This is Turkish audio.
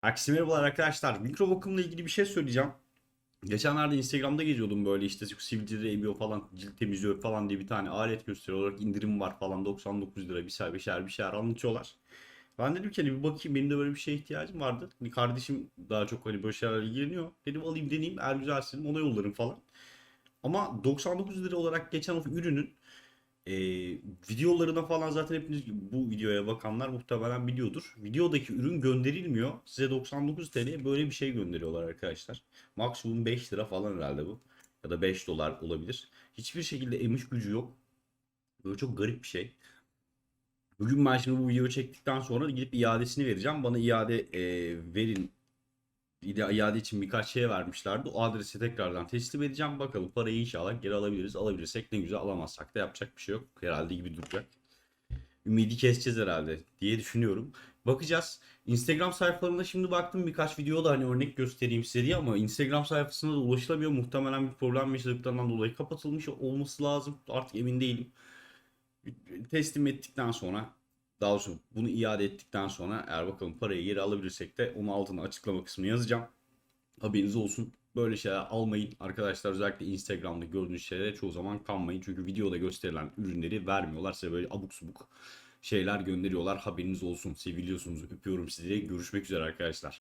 Herkese merhabalar arkadaşlar. Mikro bakımla ilgili bir şey söyleyeceğim. Geçenlerde Instagram'da geziyordum böyle işte sivilceleri emiyor falan, cilt temizliyor falan diye bir tane alet gösteriyor olarak indirim var falan 99 lira bir şeyler bir şeyler bir şeyler anlatıyorlar. Ben dedim ki hani bir bakayım benim de böyle bir şeye ihtiyacım vardı. Hani kardeşim daha çok hani böyle şeylerle ilgileniyor. Dedim alayım deneyeyim eğer güzelse ona yollarım falan. Ama 99 lira olarak geçen o ürünün e, videolarına falan zaten hepiniz bu videoya bakanlar muhtemelen biliyordur. Videodaki ürün gönderilmiyor. Size 99 TL'ye böyle bir şey gönderiyorlar arkadaşlar. Maksimum 5 lira falan herhalde bu. Ya da 5 dolar olabilir. Hiçbir şekilde emiş gücü yok. Böyle çok garip bir şey. Bugün ben şimdi bu videoyu çektikten sonra gidip iadesini vereceğim. Bana iade e, verin İade için birkaç şey vermişlerdi. O adresi tekrardan teslim edeceğim. Bakalım parayı inşallah geri alabiliriz. Alabilirsek ne güzel alamazsak da yapacak bir şey yok. Herhalde gibi duracak. Ümidi keseceğiz herhalde diye düşünüyorum. Bakacağız. Instagram sayfalarına şimdi baktım birkaç video da hani örnek göstereyim size diye ama Instagram sayfasına da ulaşılamıyor. Muhtemelen bir problem yaşadıklarından dolayı kapatılmış olması lazım. Artık emin değilim. Teslim ettikten sonra daha doğrusu bunu iade ettikten sonra eğer bakalım parayı geri alabilirsek de onu altına açıklama kısmına yazacağım. Haberiniz olsun. Böyle şeyler almayın arkadaşlar özellikle Instagram'da gördüğünüz şeylere çoğu zaman kanmayın. Çünkü videoda gösterilen ürünleri vermiyorlar. Size böyle abuk subuk şeyler gönderiyorlar. Haberiniz olsun. Seviliyorsunuz. Öpüyorum sizi. Görüşmek üzere arkadaşlar.